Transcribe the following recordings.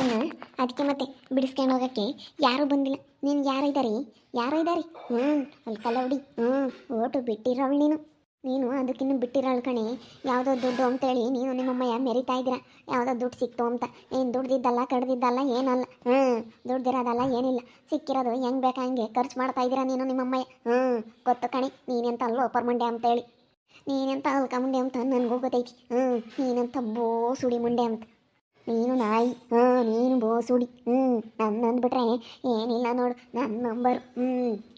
ಇನ್ನು ಅದಕ್ಕೆ ಮತ್ತೆ ಬಿಡಿಸ್ಕೊಂಡು ಹೋಗಕ್ಕೆ ಯಾರು ಬಂದಿಲ್ಲ. ನೀನು ಯಾರು ಇದ್ದಾರೆ ಯಾರು ಇದ್ದಾರೆ ಹ್ಞೂ ಅಲ್ಲಿ ಕಲವಡಿ ಹ್ಞೂ ಓಟು ಬಿಟ್ಟಿರೋಳು ನೀನು. ನೀನು ಅದಕ್ಕಿನ್ನು ಬಿಟ್ಟಿರೋಳು ಕಣೆ. ಯಾವುದೋ ದುಡ್ಡು ಅಂತೇಳಿ ನೀನು ನಿಮ್ಮಮ್ಮಯ್ಯ ಮೆರಿತಾ ಇದ್ದೀರ? ಯಾವುದೋ ದುಡ್ಡು ಸಿಕ್ತು ಅಂತ. ಏನು ದುಡ್ದಿದ್ದಲ್ಲ, ಕಡ್ದಿದ್ದಲ್ಲ ಏನಲ್ಲ ಹ್ಞೂ ದುಡ್ದಿರೋದಲ್ಲ ಏನಿಲ್ಲ. ಸಿಕ್ಕಿರೋದು ಹೆಂಗೆ ಬೇಕಾ ಹಂಗೆ ಖರ್ಚು ಮಾಡ್ತಾ ಇದ್ದೀರಾ ನೀನು ನಿಮ್ಮಮ್ಮಯ್ಯ ಹ್ಞೂ ಗೊತ್ತು ಕಣಿ. ನೀನೆಂತ ಅಲ್ಲೋ ಮಂಡೆ ಅಂತೇಳಿ ನೀನೆಂತ ಅಲ್ಕ ಮುಂಡೆ ಅಂತ ನನಗೂ ಗೊತ್ತೈತಿ ಹ್ಞೂ ನೀನಂತ ಬೋ ಸುಡಿ ಮುಂಡೆ ಅಂತ. ನೀನು ನಾಯಿ ಹ್ಞೂ ನೀನು ಬೋ ಸುಡಿ. ಹ್ಞೂ ನನ್ನ ಅಂದ್ಬಿಟ್ರೆ ಏನಿಲ್ಲ ನೋಡು ನನ್ನ ನಂಬರ್. ಹ್ಞೂ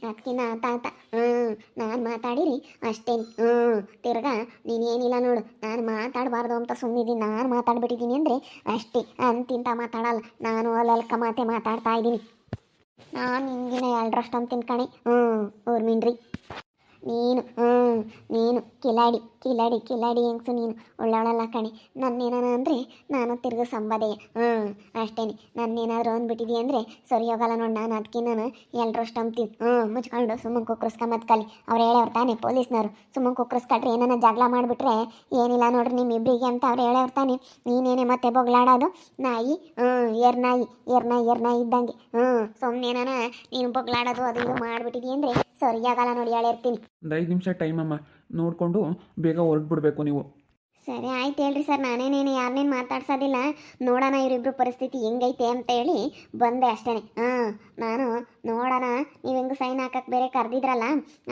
ಅದಕ್ಕಿನ್ನ ತಾತ. ಹ್ಞೂ ನಾನು ಮಾತಾಡಿರಿ ಅಷ್ಟೇ. ಹ್ಞೂ ತಿರ್ಗಾ ನೀನು ಏನಿಲ್ಲ ನೋಡು, ನಾನು ಮಾತಾಡಬಾರ್ದು ಅಂತ ಸುಮ್ಮನಿದ್ದೀನಿ ನಾನು ಮಾತಾಡ್ಬಿಟ್ಟಿದ್ದೀನಿ ಅಂದರೆ ಅಷ್ಟೇ. ಅಂತಿಂತ ಮಾತಾಡಲ್ಲ, ನಾನು ಅಲ್ಲಲ್ಕ ಮಾತೆ ಮಾತಾಡ್ತಾ ಇದ್ದೀನಿ. ನಾನು ಹಿಂಗಿನ ಎರಡರಷ್ಟು ಅಂತೀನಿ ಕಣೆ ಹ್ಞೂ ಊರ್ಮಿನ್ರಿ ನೀನು, ಹ್ಞೂ, ನೀನು, ಕಿಲಾಡಿ ಕಿಲಾಡಿ ಕಿಲಾಡಿ ಹೆಂಗ್ಸು ನೀನು ಒಳ್ಳೊಳಲ್ಲ ಕಣೆ. ನನ್ನೇನಾನ ಅಂದರೆ ನಾನು ತಿರ್ಗ ಸಂಬದೆಯ ಹ್ಞೂ ಅಷ್ಟೇನೆ ನನ್ನೇನಾದರೂ ಅಂದ್ಬಿಟ್ಟಿದಿ ಅಂದರೆ ಸರಿ ಹೋಗಲ್ಲ ನೋಡಿ ನಾನು ಅದಕ್ಕೆ ನಾನು ಎಲ್ರಷ್ಟು ಅಂಬ್ತೀನಿ ಹ್ಞೂ, ಮುಚ್ಕೊಂಡು ಸುಮ್ಮನೆ ಕುಕ್ರಸ್ಕೊಂಬತ್ ಕಲಿ. ಅವ್ರು ಹೇಳೋರು ತಾನೆ ಪೊಲೀಸ್ನವರು. ಸುಮ್ಮನೆ ಕುಕ್ರಸ್ಕೊಟ್ರೆ ಏನಾನ ಜಗಳ ಮಾಡಿಬಿಟ್ರೆ ಏನಿಲ್ಲ ನೋಡ್ರಿ ನಿಮ್ಮಿಬ್ಬರಿಗೆ ಅಂತ ಅವ್ರು ಹೇಳೋರು ತಾನೆ. ನೀನೇನೆ ಮತ್ತೆ ಬೊಗ್ಲಾಡೋದು? ನಾಯಿ, ಹ್ಞೂ ಏರ್ನಾಯಿ ಏರ್ನಾಯಿ ಏರ್ನಾಯಿ ಇದ್ದಂಗೆ, ಹ್ಞೂ. ಸುಮ್ಮನೇನಾನ ನೀನು ಬೊಗ್ಲಾಡೋದು ಅದು ಇದು ಮಾಡಿಬಿಟ್ಟಿದಿ ಅಂದರೆ ಸರಿಯಾಗಲ್ಲ ನೋಡಿ ಹೇಳಿರ್ತೀನಿ ಒಂದು ಐದು ನಿಮಿಷ ಟೈಮ್ ಅಮ್ಮ. ನೋಡಿಕೊಂಡು ಬೇಗ ಹೊರಟ್ಬಿಡ್ಬೇಕು ನೀವು. ಸರಿ, ಆಯ್ತು ಹೇಳ್ರಿ ಸರ್. ನಾನೇನೇನು ಯಾರನ್ನೇನು ಮಾತಾಡ್ಸೋದಿಲ್ಲ. ನೋಡೋಣ ಇವರಿಬ್ಬರು ಪರಿಸ್ಥಿತಿ ಹೆಂಗೈತೆ ಅಂತ ಹೇಳಿ ಬಂದೆ ಅಷ್ಟೇ ಹಾಂ, ನಾನು ನೋಡೋಣ. ನೀವು ಹೆಂಗೆ ಸೈನ್ ಹಾಕಕ್ಕೆ ಬೇರೆ ಕರೆದಿದ್ರಲ್ಲ,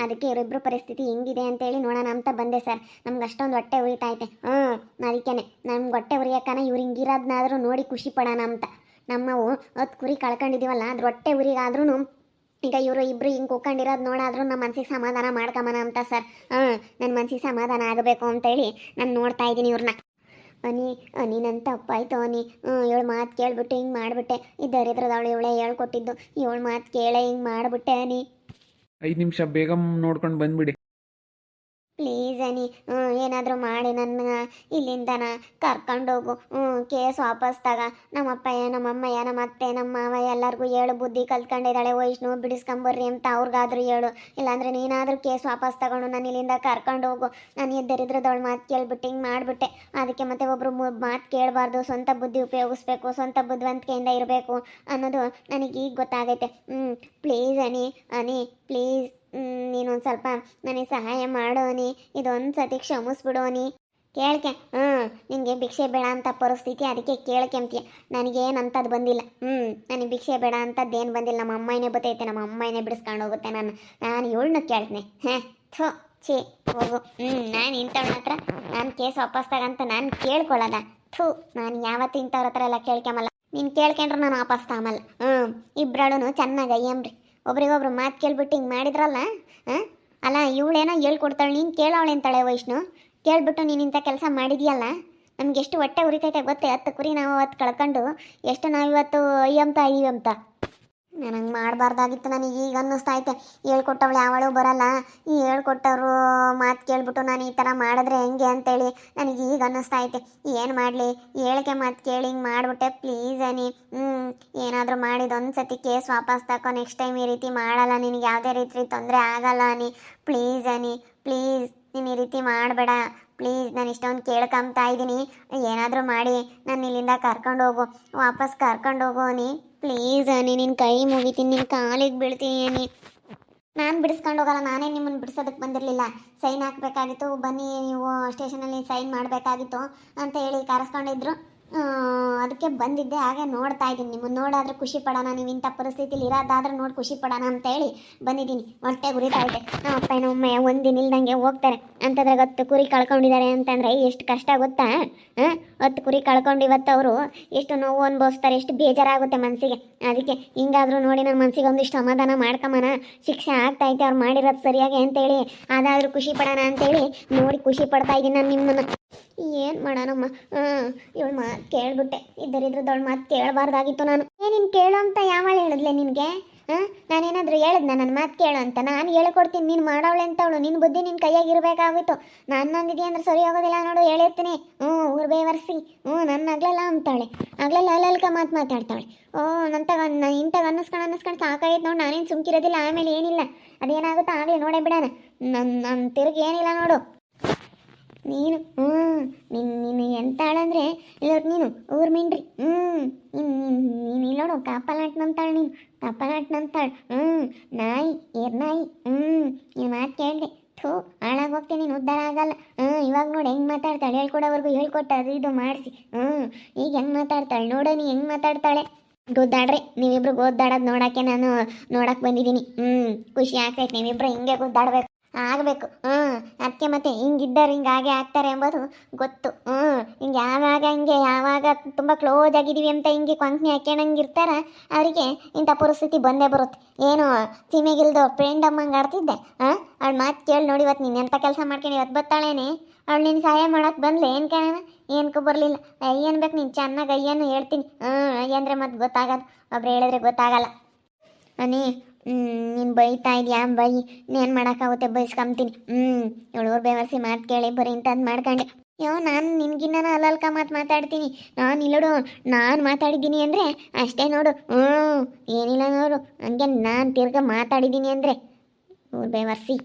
ಅದಕ್ಕೆ ಇವರಿಬ್ಬರು ಪರಿಸ್ಥಿತಿ ಹೆಂಗಿದೆ ಅಂತೇಳಿ ನೋಡೋಣ ಅಂತ ಬಂದೆ ಸರ್. ನಮ್ಗೆ ಅಷ್ಟೊಂದು ಹೊಟ್ಟೆ ಉರಿತೈತೆ ಹ್ಞೂ ಅದಕ್ಕೇನೆ. ನಮ್ಗೆ ಹೊಟ್ಟೆ ಉರಿಯೋಕ್ಕನ ಇವ್ರು ಹಿಂಗಿರೋದನ್ನಾದರೂ ನೋಡಿ ಖುಷಿ ಪಡೋಣ ಅಂತ. ನಮ್ಮವು ಹತ್ತು ಕುರಿ ಕಳ್ಕೊಂಡಿದ್ದೀವಲ್ಲ ಅದ್ರ ಹೊಟ್ಟೆ ಉರಿಗಾದ್ರೂ ಈಗ ಇವರು ಇಬ್ರು ಹಿಂಗೆ ಕೂಕೊಂಡಿರೋದು ನೋಡಾದ್ರೂ ನಮ್ಮ ಮನ್ಸಿಗೆ ಸಮಾಧಾನ ಮಾಡ್ಕೊಂಬನ ಅಂತ ಸರ್. ಹಾಂ ನನ್ನ ಮನ್ಸಿಗೆ ಸಮಾಧಾನ ಆಗಬೇಕು ಅಂತೇಳಿ ನಾನು ನೋಡ್ತಾ ಇದ್ದೀನಿ ಇವ್ರನ್ನ ಅನಿ ಅನಿ ನನ್ನ ತಪ್ಪಾಯ್ತು ಅನಿ ಇವಳು ಮಾತು ಕೇಳ್ಬಿಟ್ಟು ಹಿಂಗೆ ಮಾಡಿಬಿಟ್ಟೆ. ಈ ದರಿದ್ರದವಳು ಇವಳೆ ಹೇಳ್ಕೊಟ್ಟಿದ್ದು. ಇವಳು ಮಾತು ಕೇಳೇ ಹಿಂಗೆ ಮಾಡಿಬಿಟ್ಟೆ ಅನಿ ಐದು ನಿಮಿಷ ಬೇಗ ನೋಡ್ಕೊಂಡು ಬಂದ್ಬಿಡಿ. ಹ್ಞೂ ಏನಾದರೂ ಮಾಡಿ ನನ್ನ ಇಲ್ಲಿಂದನ ಕರ್ಕೊಂಡೋಗು. ಹ್ಞೂ ಕೇಸ್ ವಾಪಸ್ ತಗ ನಮ್ಮಪ್ಪಯ್ಯ ನಮ್ಮಮ್ಮಯ್ಯ ನಮ್ಮ ಅತ್ತೆ ನಮ್ಮ ಮಾವ ಎಲ್ಲರಿಗೂ ಹೇಳು. ಬುದ್ಧಿ ಕಲ್ತ್ಕೊಂಡಿದ್ದಾಳೆ. ವೈಷ್ಣು ಬಿಡಿಸ್ಕೊಂಬರ್ರಿ ಅಂತ ಅವ್ರಿಗಾದ್ರೂ ಹೇಳು. ಇಲ್ಲಾಂದ್ರೆ ನೀನಾದರೂ ಕೇಸ್ ವಾಪಸ್ ತಗೊಂಡು ನಾನು ಇಲ್ಲಿಂದ ಕರ್ಕೊಂಡೋಗು. ನಾನು ಎದ್ದರಿದ್ರದವಳು ಮಾತು ಕೇಳ್ಬಿಟ್ಟು ಹಿಂಗೆ ಮಾಡಿಬಿಟ್ಟೆ. ಅದಕ್ಕೆ ಮತ್ತೆ ಒಬ್ಬರು ಮಾತು ಕೇಳಬಾರ್ದು. ಸ್ವಂತ ಬುದ್ಧಿ ಉಪಯೋಗಿಸ್ಬೇಕು. ಸ್ವಂತ ಬುದ್ಧಿವಂತಿಕೆಯಿಂದ ಇರಬೇಕು ಅನ್ನೋದು ನನಗೆ ಗೊತ್ತಾಗೈತೆ. ಹ್ಞೂ ಪ್ಲೀಸ್ ಅನಿ ಅನಿ, ಪ್ಲೀಸ್. ನೀನೊಂದು ಸ್ವಲ್ಪ ನನಗೆ ಸಹಾಯ ಮಾಡೋನಿ, ಇದೊಂದು ಸತಿ ಕ್ಷಮಿಸ್ಬಿಡೋನಿ. ಕೇಳ್ಕೆ ಹ್ಞೂ ನಿನಗೆ ಭಿಕ್ಷೆ ಬೇಡ ಅಂತ ಪರಿಸ್ಥಿತಿ ಅದಕ್ಕೆ ಕೇಳ್ಕೆಂತೀಯ ನನಗೇನಂತದ್ದು ಬಂದಿಲ್ಲ. ಹ್ಞೂ ನನಗೆ ಭಿಕ್ಷೆ ಬೇಡ ಅಂತದ್ದೇನು ಬಂದಿಲ್ಲ. ನಮ್ಮ ಅಮ್ಮನೇ ಬತ್ತೈತೆ, ನಮ್ಮ ಅಮ್ಮನೇ ಬಿಡಿಸ್ಕೊಂಡು ಹೋಗುತ್ತೆ ನಾನು ನಾನು ಇವಳನ್ನ ಕೇಳ್ತೀನಿ. ಹಾಂ, ಥೋ, ಛೇ, ಹೋಗು. ಹ್ಞೂ ನಾನು ಇಂಥವ್ಳ ಹತ್ರ ನಾನು ಕೇಸ್ ವಾಪಸ್ ತಗಂತ ನಾನು ಕೇಳ್ಕೊಳ್ಳೋದ. ಥೂ, ನಾನು ಯಾವತ್ತು ಇಂಥವ್ರ ಹತ್ರ ಎಲ್ಲ ಕೇಳ್ಕೊಂಬಲ್ಲ ನೀನು ಕೇಳ್ಕೊಂಡ್ರೆ ನಾನು ವಾಪಸ್ ತಗಮಲ್ಲ ಹ್ಞೂ ಇಬ್ಬರಳು ಚೆನ್ನಾಗಿ ಒಬ್ರಿಗೊಬ್ರು ಮಾತು ಕೇಳ್ಬಿಟ್ಟು ಹಿಂಗೆ ಮಾಡಿದ್ರಲ್ಲ ಅಲ್ಲ, ಇವಳೇನೋ ಹೇಳ್ಕೊಡ್ತಾಳೆ, ನೀನು ಕೇಳವಳೆ ಅಂತಾಳೆ ವೈಷ್ಣು. ಕೇಳ್ಬಿಟ್ಟು ನೀನು ಇಂಥ ಕೆಲಸ ಮಾಡಿದೆಯಲ್ಲ, ನಮ್ಗೆ ಎಷ್ಟು ಹೊಟ್ಟೆ ಉರಿತೈತೆ ಗೊತ್ತೇ? ಹತ್ತು ಕುರಿ ನಾವು ಅವತ್ತು ಕಳ್ಕೊಂಡು, ಎಷ್ಟು ನಾವು ಇವತ್ತು ಅಯ್ಯಂತ ಅಯ್ಯಂತ. ನಾನು ಹಂಗೆ ಮಾಡಬಾರ್ದಾಗಿತ್ತು ನನಗೆ ಈಗ ಅನ್ನಿಸ್ತಾ ಐತೆ. ಹೇಳ್ಕೊಟ್ಟವಳು ಯಾವಳು ಬರಲ್ಲ. ಈ ಹೇಳ್ಕೊಟ್ಟವರು ಮಾತು ಕೇಳಿಬಿಟ್ಟು ನಾನು ಈ ಥರ ಮಾಡಿದ್ರೆ ಹೆಂಗೆ ಅಂತೇಳಿ ನನಗೆ ಈಗ ಅನ್ನಿಸ್ತಾ ಐತೆ. ಏನು ಮಾಡಲಿ? ಹೇಳಿಕೆ ಮಾತು ಕೇಳಿ ಹಿಂಗೆ ಮಾಡಿಬಿಟ್ಟೆ. ಪ್ಲೀಸ್ ಅನಿ. ಹ್ಞೂ ಏನಾದರೂ ಮಾಡಿದ ಒಂದು ಸತಿ ಕೇಸ್ ವಾಪಸ್ ತಕೋ. ನೆಕ್ಸ್ಟ್ ಟೈಮ್ ಈ ರೀತಿ ಮಾಡಲ್ಲ. ನಿನಗೆ ಯಾವುದೇ ರೀತಿ ತೊಂದರೆ ಆಗಲ್ಲ ಅನಿ. Please any. ಪ್ಲೀಸ್, ನೀನು ಈ ರೀತಿ ಮಾಡಬೇಡ. ಪ್ಲೀಸ್, ನಾನು ಇಷ್ಟೊಂದು ಕೇಳ್ಕೊಂತಾ ಇದ್ದೀನಿ ಏನಾದರೂ ಮಾಡಿ. ನಾನು ಇಲ್ಲಿಂದ ಕರ್ಕೊಂಡು ಹೋಗು. ವಾಪಸ್ ಕರ್ಕೊಂಡು ಹೋಗು ಅನಿ. ಪ್ಲೀಸ್ ಅನಿ ನಿನ್ನ ಕೈ ಮುಗಿತೀನಿ ನಿನ್ನ ಕಾಲಿಗೆ ಬೀಳ್ತೀನಿ ಅನಿ ನಾನು ಬಿಡಿಸ್ಕೊಂಡು ಹೋಗಲ್ಲ, ನಾನೇ ನಿಮ್ಮನ್ನು ಬಿಡಿಸೋದಕ್ಕೆ ಬಂದಿರಲಿಲ್ಲ. ಸೈನ್ ಹಾಕಬೇಕಾಗಿತ್ತು, ಬನ್ನಿ ನೀವು ಸ್ಟೇಷನಲ್ಲಿ ಸೈನ್ ಮಾಡಬೇಕಾಗಿತ್ತು ಅಂತ ಹೇಳಿ ಕರೆಸ್ಕೊಂಡಿದ್ರು. ಅದಕ್ಕೆ ಬಂದಿದ್ದೆ, ಹಾಗೆ ನೋಡ್ತಾ ಇದ್ದೀನಿ. ನಿಮ್ಮನ್ನು ನೋಡಾದ್ರೆ ಖುಷಿ ಪಡೋಣ, ನೀವು ಇಂಥ ಪರಿಸ್ಥಿತಿಲಿ ಇರೋದಾದ್ರೆ ನೋಡಿ ಖುಷಿ ಪಡೋಣ ಅಂತ ಹೇಳಿ ಬಂದಿದ್ದೀನಿ. ಹೊಟ್ಟೆ ಉರಿತಾ ಇದೆ. ನಮ್ಮ ಅಪ್ಪ ನಮ್ಮ ಒಂದಿನ ಇಲ್ದಂಗೆ ಹೋಗ್ತಾರೆ. ಅಂತಂದ್ರೆ ಹತ್ತು ಕುರಿ ಕಳ್ಕೊಂಡಿದ್ದಾರೆ ಅಂತಂದರೆ ಎಷ್ಟು ಕಷ್ಟ ಗೊತ್ತಾ? ಹಾಂ? ಹತ್ತು ಕುರಿ ಕಳ್ಕೊಂಡು ಇವತ್ತು ಅವರು ಎಷ್ಟು ನೋವು ಅನುಭವಿಸ್ತಾರೆ, ಎಷ್ಟು ಬೇಜಾರಾಗುತ್ತೆ ಮನಸ್ಸಿಗೆ ಅದಕ್ಕೆ ಹಿಂಗಾದರೂ ನೋಡಿ ನನ್ನ ಮನಸ್ಸಿಗೆ ಒಂದಿಷ್ಟು ಸಮಾಧಾನ ಮಾಡ್ಕೊಂಬನ. ಶಿಕ್ಷೆ ಆಗ್ತೈತೆ ಅವ್ರು ಮಾಡಿರೋದು ಸರಿಯಾಗಿ ಅಂತೇಳಿ ಅದಾದರೂ ಖುಷಿ ಪಡೋಣ ಅಂತೇಳಿ ನೋಡಿ ಖುಷಿ ಪಡ್ತಾ ಇದ್ದೀನಿ ನಾನು ನಿಮ್ಮನ್ನು. ಏನು ಮಾಡೋಣಮ್ಮ? ಹಾಂ, ಇವಳು ಮಾತು ಕೇಳ್ಬಿಟ್ಟೆ. ಇದ್ದರಿದ್ರದವಳು ಮಾತು ಕೇಳಬಾರ್ದಾಗಿತ್ತು ನಾನು. ಏ, ನೀನು ಕೇಳು ಅಂತ ಯಾವಳು ಹೇಳಿದ್ಲೆ ನಿನಗೆ? ಹಾಂ, ನಾನೇನಾದರೂ ಹೇಳಿದ್ನ? ನನ್ನ ಮಾತು ಕೇಳು ಅಂತ. ನಾನು ಹೇಳ್ಕೊಡ್ತೀನಿ. ನೀನು ಮಾಡವಳೆ ಅಂತವಳು ನಿನ್ನ ಬುದ್ಧಿ ನಿನ್ನ ಕೈಯಾಗಿ ಇರಬೇಕಾಗಿತ್ತು ನಾನು ಅಂದಿದ್ದೆ ಅಂದ್ರೆ ಸರಿ ಹೋಗೋದಿಲ್ಲ ನೋಡು ಹೇಳಿರ್ತೀನಿ ಹ್ಞೂ, ಊರು ಬೇವರ್ಸಿ. ಹ್ಞೂ ನನ್ನ ಆಗ್ಲಲ್ಲ ಅಂತಾಳೆ. ಆಗ್ಲಲ್ಲ ಅಲ್ಲಲ್ಕ ಮಾತು ಮಾತಾಡ್ತಾಳೆ. ಓ, ನಂತಾಗ ಇಂತಾಗ ಅನ್ನಿಸ್ಕೊಂಡು ಅನ್ನಿಸ್ಕೊಂಡು ಸಾಕಾಗಿತ್ತು ನೋಡಿ. ನಾನೇನು ಸುಮ್ಕಿರೋದಿಲ್ಲ. ಆಮೇಲೆ ಏನಿಲ್ಲ. ಅದೇನಾಗುತ್ತೋ ಆಗಲಿ ನೋಡೇ ಬಿಡೋಣ. ನನ್ನ ನನ್ನ ತಿರುಗಿ ಏನಿಲ್ಲ ನೋಡು. ನೀನು ಹ್ಞೂ ನಿನ್ನ ನೀನು ಎಂತಾಳಂದ್ರೆ ಇಲ್ಲೋಟ್ ನೀನು, ಊರ್ ಮಿಂಡ್ರಿ ಹ್ಞೂ ನೀನು ಇಲ್ಲೋಡು ಕಾಪಲಾಟ್ನಂತಾಳು ನೀನು, ಕಾಪಲಾಟ್ನಂತಾಳು ಹ್ಞೂ ನಾಯಿ, ಏರ್ ನಾಯಿ ಹ್ಞೂ ನೀನು ಮಾತು ಕೇಳಿದೆ, ಥೂ, ಹಾಳಾಗಿ ಹೋಗ್ತೀನಿ ನೀನು ಉದ್ದಾರ ಆಗಲ್ಲ ಹ್ಞೂ ಇವಾಗ ನೋಡಿ, ಹೆಂಗೆ ಮಾತಾಡ್ತಾಳೆ, ಹೇಳ್ಕೊಡೋವರೆಗೂ ಹೇಳ್ಕೊಟ್ಟು ಅದು ಇದು ಮಾಡಿಸಿ ಹ್ಞೂ ಈಗ ಹೆಂಗೆ ಮಾತಾಡ್ತಾಳೆ, ನೋಡೋ, ನೀ ಹೆಂಗೆ ಮಾತಾಡ್ತಾಳೆ. ಗುದ್ದಾಡ್ರಿ, ನೀವಿಬ್ರು ಗೋದ್ದಾಡೋದು ನೋಡಕ್ಕೆ ನಾನು ನೋಡಕ್ಕೆ ಬಂದಿದ್ದೀನಿ ಹ್ಞೂ ಖುಷಿ ಆಗ್ತೈತೆ, ನೀವಿಬ್ರು ಹಿಂಗೆ ಗುದ್ದಾಡ್ಬೇಕು. ಆಗಬೇಕು. ಹ್ಞೂ ಅದಕ್ಕೆ ಮತ್ತೆ ಹಿಂಗಿದ್ದವ್ರು ಹಿಂಗೆ ಹಾಗೆ ಆಗ್ತಾರೆ ಎಂಬುದು ಗೊತ್ತು. ಹ್ಞೂ ಹಿಂಗೆ ಯಾವಾಗ ಹಿಂಗೆ, ಯಾವಾಗ ತುಂಬ ಕ್ಲೋಸ್ ಆಗಿದ್ದೀವಿ ಅಂತ ಹಿಂಗೆ ಕೊಂಕಣಿ ಹಾಕ್ಯಣಂಗೆ ಇರ್ತಾರ ಅವರಿಗೆ ಇಂಥ ಪರಿಸ್ಥಿತಿ ಬಂದೇ ಬರುತ್ತೆ. ಏನು ಸೀಮೆಗಿಲ್ದು ಫ್ರೆಂಡ್ ಅಮ್ಮಂಗೆ ಆಡ್ತಿದ್ದೆ. ಹಾಂ, ಅವಳು ಮಾತು ಕೇಳಿ ನೋಡಿ ಇವತ್ತು ನೀನು ಎಂಥ ಕೆಲಸ ಮಾಡ್ಕೊಂಡು ಇವತ್ತು ಬರ್ತಾಳೇನೆ. ಅವಳು ನಿನ್ನ ಸಹಾಯ ಮಾಡೋಕ್ಕೆ ಬಂದ್ಲೆ, ಏನು ಕಾರಣ? ಏನಕ್ಕೂ ಬರಲಿಲ್ಲ. ಅಯ್ಯನ್ ಬೇಕು ನೀನು ಚೆನ್ನಾಗಿ ಅಯ್ಯನ್ನು ಹೇಳ್ತೀನಿ. ಹ್ಞೂ ಅಯ್ಯಂದ್ರೆ ಮತ್ತೆ ಗೊತ್ತಾಗೋದು ಒಬ್ರು ಹೇಳಿದ್ರೆ ಗೊತ್ತಾಗಲ್ಲ. ಅನಿ ನೀನು ಬೈತಾ ಇದೆಯಾ? ಬೈ. ಏನು ಮಾಡೋಕ್ಕಾಗುತ್ತೆ? ಬೈಸ್ಕೊಂತೀನಿ. ಹ್ಞೂ ಇವಳು ಬೇವರ್ಸಿ ಮಾತು ಕೇಳಿ, ಬರೀ ಇಂಥದ್ದು ಮಾಡ್ಕೊಂಡೆ. ಯೋ, ನಾನು ನಿನ್ಗಿನ್ನ ಅಲ್ಲಲ್ಕ ಮಾತು ಮಾತಾಡ್ತೀನಿ. ನಾನು ಇಲ್ಲೋಡು, ನಾನು ಮಾತಾಡಿದ್ದೀನಿ ಅಂದರೆ, ಅಷ್ಟೇ ನೋಡು. ಹ್ಞೂ ಏನಿಲ್ಲ ನೋಡು. ಹಂಗೆ ನಾನು ತಿರ್ಗ ಮಾತಾಡಿದ್ದೀನಿ ಅಂದರೆ. ಊರು ಬೇವರ್ಸಿ.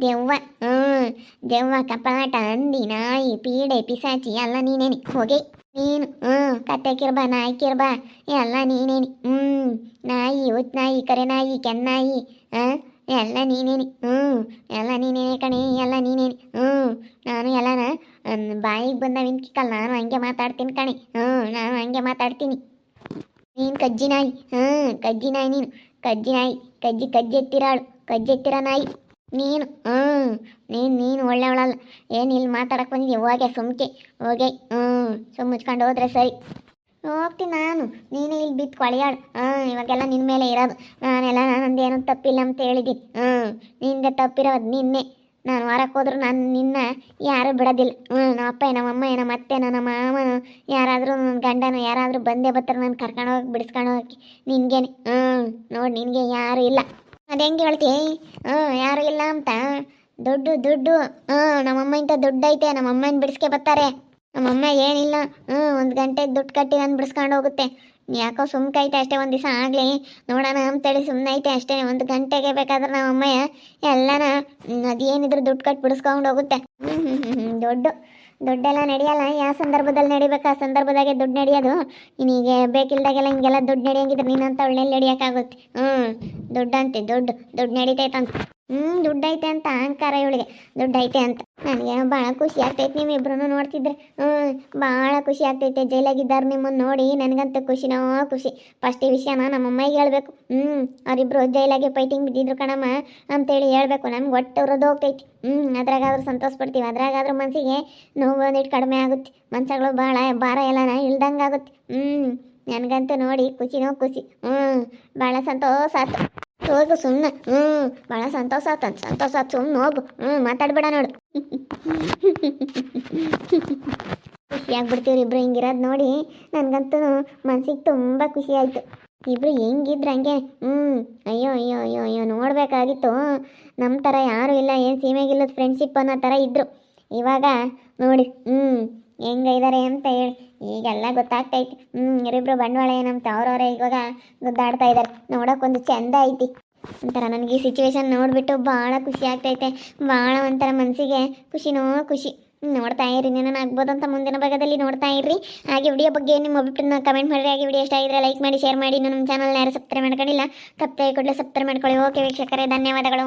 ದೆವ್ವ ಹ್ಞೂ ದೆವ್ವ, ಕಪಾಟ ಅಂದಿ ನಾಯಿ, ಪೀಡೆ, ಪಿಸಾಚಿ, ಅಲ್ಲ ನೀನೇನಿ. ಹೋಗಿ. ನೀನು, ಹ್ಮ್ ಕತ್ತೆ ಕಿರ್ಬ ನಾಯಿ ಬಾ ಎಲ್ಲ ನೀನೇನಿ ಹ್ಞೂ ನಾಯಿ ಉತ್ ನಾಯಿ, ಕರೆ ನಾಯಿ ಕೆನ್ನಾಯಿ ಹಾಂ ಎಲ್ಲ ನೀನೇನಿ ಹ್ಞೂ ಎಲ್ಲ ನೀನೇನೆ ಕಣೆ ಎಲ್ಲ ನೀನೇನಿ, ಹ್ಮ್, ನಾನು ಎಲ್ಲನ ಬಾಯಿಗೆ ಬಂದ ನಾನು ಹಂಗೆ ಮಾತಾಡ್ತೀನಿ ಕಣೆ, ಹ್ಮ್, ನಾನು ಹಂಗೆ ಮಾತಾಡ್ತೀನಿ. ನೀನು ಕಜ್ಜಿ ನಾಯಿ, ಹ್ಮ್, ಕಜ್ಜಿ ನಾಯಿ ನೀನು, ಕಜ್ಜಿ ನಾಯಿ, ಕಜ್ಜಿ ಕಜ್ಜಿ ಎತ್ತಿರಾಳು ಕಜ್ಜಿ ಕಜ್ಜೆತ್ತಿರ ನಾಯಿ. ನೀನು ಹ್ಞೂ ನೀನು ನೀನು ಒಳ್ಳೆಯವಳಲ್ಲ. ಏನು ಇಲ್ಲಿ ಮಾತಾಡಕ್ಕೆ ಬಂದಿದ್ದೆ ಹೋಗೆ, ಸುಮ್ಕೆ, ಹೋಗೆ ಹ್ಞೂ ಸುಮ್ ಮುಚ್ಕೊಂಡು ಹೋದ್ರೆ ಸರಿ. ಹೋಗ್ತೀನಿ ನಾನು. ನೀನೇ ಇಲ್ಲಿ ಬಿದ್ದು ಕೊಳೆಯಾಳು. ಹಾಂ ಇವಾಗೆಲ್ಲ ನಿನ್ನ ಮೇಲೆ ಇರೋದು. ನಾನೆಲ್ಲ ಏನೋ ತಪ್ಪಿಲ್ಲ ಅಂತ ಹೇಳಿದ್ದೀನಿ. ಹ್ಞೂ ನಿಂದೆ ತಪ್ಪಿರೋದು ನಿನ್ನೆ. ನಾನು ಹೊರಕ್ಕೆ ಹೋದ್ರು ನಾನು ನಿನ್ನ ಯಾರೂ ಬಿಡೋದಿಲ್ಲ. ಹ್ಞೂ ನಮ್ಮ ಅಪ್ಪ, ನಮ್ಮ ಅಮ್ಮ, ನಮ್ಮ ಅತ್ತೆ ನಮ್ಮ ಮಾಮನು ಯಾರಾದರೂ, ನನ್ನ ಗಂಡನು ಯಾರಾದರೂ ಬಂದೇ ಬರ್ತಾರೆ ನಾನು ಕರ್ಕೊಂಡೋಗಿ ಬಿಡಿಸ್ಕೊಂಡು ಹೋಗಿ. ನಿನಗೇನೆ. ಹ್ಞೂ ನೋಡಿ, ನಿನಗೆ ಯಾರೂ ಇಲ್ಲ. ಅದು ಹೆಂಗೆ ಹೇಳ್ತಿ? ಹ್ಞೂ ಯಾರು ಇಲ್ಲ ಅಂತ. ದುಡ್ಡು ದುಡ್ಡು. ಹ್ಞೂ ನಮ್ಮಮ್ಮ ಇಂಥ ದುಡ್ಡು ಐತೆ ನಮ್ಮಮ್ಮನ ಬಿಡಿಸ್ಕೆ ಬರ್ತಾರೆ. ನಮ್ಮಮ್ಮ ಏನಿಲ್ಲ. ಹ್ಞೂ ಒಂದು ಗಂಟೆಗೆ ದುಡ್ಡು ಕಟ್ಟಿ ನಾನು ಬಿಡಿಸ್ಕೊಂಡು ಹೋಗುತ್ತೆ. ಯಾಕೋ ಸುಮ್ಕೈತೆ ಅಷ್ಟೇ ಒಂದು ದಿವಸ ಆಗಲಿ. ನೋಡೋಣ ಅಂತೇಳಿ ಸುಮ್ಮನೆ ಐತೆ ಅಷ್ಟೇ. ಒಂದು ಗಂಟೆಗೆ ಬೇಕಾದ್ರೆ ನಮ್ಮಮ್ಮ ಎಲ್ಲನ ಹ್ಮ್, ಅದೇನಿದ್ರು ದುಡ್ಡು ಕಟ್ಟಿ ಬಿಡಿಸ್ಕೊಂಡು ಹೋಗುತ್ತೆ. ದುಡ್ಡು. ದುಡ್ಡೆಲ್ಲ ನಡೆಯಲ್ಲ? ಯಾವ ಸಂದರ್ಭದಲ್ಲಿ ನಡಿಬೇಕು? ಆ ಸಂದರ್ಭದಾಗೆ ದುಡ್ಡು ನಡೆಯೋದು? ನಿನಗೆ ಬೇಕಿಲ್ದಾಗೆಲ್ಲ ಹಿಂಗೆಲ್ಲ ದುಡ್ಡು ನಡೆಯಂಗಿದ್ರೆ ನೀನಂತ ಒಳ್ಳೆ ನಡೆಯೋಕ್ಕಾಗುತ್ತೆ. ಹ್ಞೂ ದುಡ್ಡು ಅಂತೆ ದುಡ್ಡು ದುಡ್ಡು ನಡೀತೈತಂತ. ಹ್ಞೂ ದುಡ್ಡು ಐತೆ ಅಂತ ಅಹಂಕಾರ ಇವಳಿಗೆ. ದುಡ್ಡು ಐತೆ ಅಂತ. ನನಗೆ ಭಾಳ ಖುಷಿ ಆಗ್ತೈತೆ ನೀವಿಬ್ರು ನೋಡ್ತಿದ್ರೆ. ಹ್ಞೂ ಭಾಳ ಖುಷಿ ಆಗ್ತೈತೆ. ಜೈಲಾಗಿದ್ದಾರೆ ನಿಮ್ಮನ್ನು ನೋಡಿ ನನಗಂತೂ ಖುಷಿನೋ ಖುಷಿ. ಫಸ್ಟ್ ಈ ವಿಷಯನ ನಮ್ಮ ಅಮ್ಮಗೆ ಹೇಳ್ಬೇಕು. ಹ್ಞೂ ಅವರಿಬ್ರು ಜೈಲಾಗೆ ಫೈಟಿಂಗ್ ಬಿದ್ದಿದ್ರು ಕಣಮ್ಮ ಅಂತೇಳಿ ಹೇಳ್ಬೇಕು. ನಮ್ಗೆ ಒಟ್ಟು ಅವ್ರದ್ದು ಹೋಗ್ತೈತಿ. ಹ್ಞೂ ಅದ್ರಾಗಾದ್ರೂ ಸಂತೋಷ ಪಡ್ತೀವಿ ಅದ್ರಾಗಾದ್ರೂ ಮನಸ್ಸಿಗೆ ನೋವು ಒಂದಿಟ್ಟು ಕಡಿಮೆ ಆಗುತ್ತೆ. ಮನ್ಸಗಳು ಭಾಳ ಭಾರ ಎಲ್ಲನ ಇಳ್ದಂಗೆ ಆಗುತ್ತೆ ಹ್ಞೂ ನನಗಂತೂ ನೋಡಿ ಖುಷಿನೋ ಖುಷಿ. ಹ್ಞೂ ಭಾಳ ಸಂತೋಷ ಆಯ್ತು ಹೋಗು ಸುಮ್ಮನೆ ಹ್ಞೂ ಭಾಳ ಸಂತೋಷ ಆತ ಸಂತೋಷ ಆತು ಸುಮ್ಮನೆ ಹೋಗು. ಹ್ಞೂ ಮಾತಾಡ್ಬೇಡ ನೋಡು. ಖುಷಿಯಾಗಿ ಬಿಡ್ತೀವ್ರಿ ಇಬ್ರು ಹಿಂಗಿರೋದು ನೋಡಿ. ನನಗಂತೂ ಮನ್ಸಿಗೆ ತುಂಬ ಖುಷಿ ಆಯಿತು. ಇಬ್ರು ಹೆಂಗಿದ್ರು ಹಂಗೆ. ಹ್ಞೂ ಅಯ್ಯೋ ಅಯ್ಯೋ ಅಯ್ಯೋ ಅಯ್ಯೋ, ನೋಡಬೇಕಾಗಿತ್ತು. ನಮ್ಮ ಥರ ಯಾರೂ ಇಲ್ಲ, ಏನು ಸೀಮೆಗಿಲ್ಲದ ಫ್ರೆಂಡ್ಶಿಪ್ ಅನ್ನೋ ಥರ ಇದ್ದರು ಇವಾಗ ನೋಡಿ ಹ್ಞೂ ಹೆಂಗಿದ್ದಾರೆ ಅಂತ ಹೇಳಿ. ಈಗೆಲ್ಲ ಗೊತ್ತಾಗ್ತೈತಿ ಹ್ಞೂ ಇವರಿಬ್ರು ಬಂಡವಾಳ ಏನಂತ ಅವ್ರವ್ರೆ ಇವಾಗ ಗುದ್ದಾಡ್ತಾ ಇದ್ದಾರೆ ನೋಡೋಕ್ಕೊಂದು ಚೆಂದ ಐತಿ. ಒಂಥರ ನನಗೆ ಈ ಸಿಚುವೇಶನ್ ನೋಡಿಬಿಟ್ಟು ಭಾಳ ಖುಷಿ ಆಗ್ತೈತೆ. ಭಾಳ ಒಂಥರ ಮನಸ್ಸಿಗೆ ಖುಷಿನೋ ಖುಷಿ. ನೋಡ್ತಾ ಇರಿ ನಾನು ಅಂತ ಮುಂದಿನ ಭಾಗದಲ್ಲಿ ನೋಡ್ತಾ ಇರ್ರಿ ಹಾಗೆ ವಿಡಿಯೋ ಬಗ್ಗೆ ನಿಮ್ಮ ಅಭಿಪ್ರಾಯನ ಕಮೆಂಟ್ ಮಾಡಿರಿ. ಹಾಗೆ ವಿಡಿಯೋ ಇಷ್ಟ ಆಗಿದ್ರೆ ಲೈಕ್ ಮಾಡಿ ಶೇರ್ ಮಾಡಿ. ನಮ್ಮ ಚಾನಲ್ನ ಯಾರು ಸಬ್ಸ್ಕ್ರೈಬ್ ಮಾಡ್ಕೊಂಡಿಲ್ಲ ಸಬ್ಸ್ಕ್ರೈಬ್ ಕೂಡಲೇ ಸಬ್ಸ್ಕ್ರೈಬ್ ಮಾಡ್ಕೊಳ್ಳಿ. ಓಕೆ ವೀಕ್ಷಕರೇ, ಧನ್ಯವಾದಗಳು.